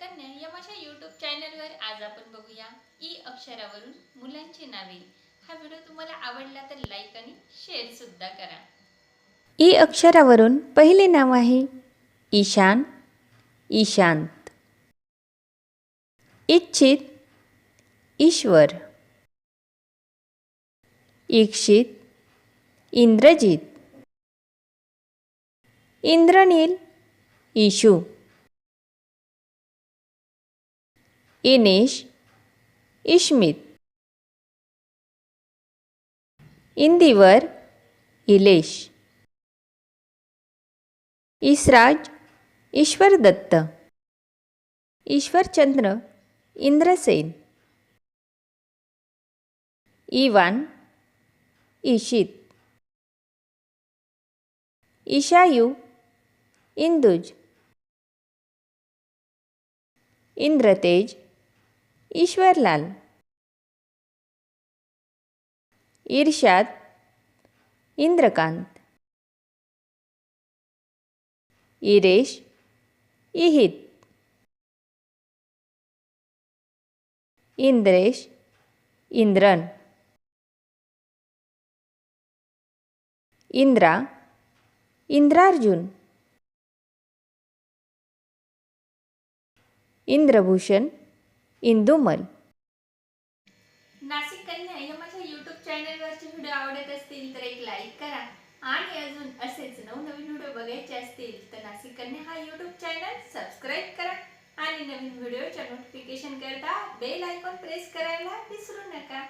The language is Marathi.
कन्या या माझ्या यूट्यूब चॅनलवर आज आपण बघूया ई अक्षरावरून मुलांची नावे. हा व्हिडिओ तुम्हाला आवडला तर लाईक आणि शेअर सुद्धा करा. ई अक्षरावरून पहिले नाव आहे ईशान ईशांत. इच्छित ईश्वर. ईक्षित इंद्रजित. इंद्रनील ईशू. इनेश इश्मित. इंदिवर इलेश. इसराज ईश्वर दत्त ईश्वरचंद्र इंद्रसेन. इवान ईशित. ईशायू इंदुज. इंद्रतेज ईश्वरलाल. ईर्षाद इंद्रकांत. इरेश इहित. इंद्रेश इंद्रन. इंद्रा इंद्रार्जुन. इंद्रभूषण इंदुमल नाशिक कन्या या माझ्या यूट्यूब चॅनलवरचे व्हिडिओ आवडत असतील तर एक लाईक करा. आणि अजून असेच नवनवीन व्हिडिओ बघायचे असतील तर नाशिक कन्या हा यूट्यूब चॅनल सबस्क्राईब करा. आणि नवीन व्हिडिओच्या नोटिफिकेशन करता बेल आयकॉन प्रेस करायला विसरू नका.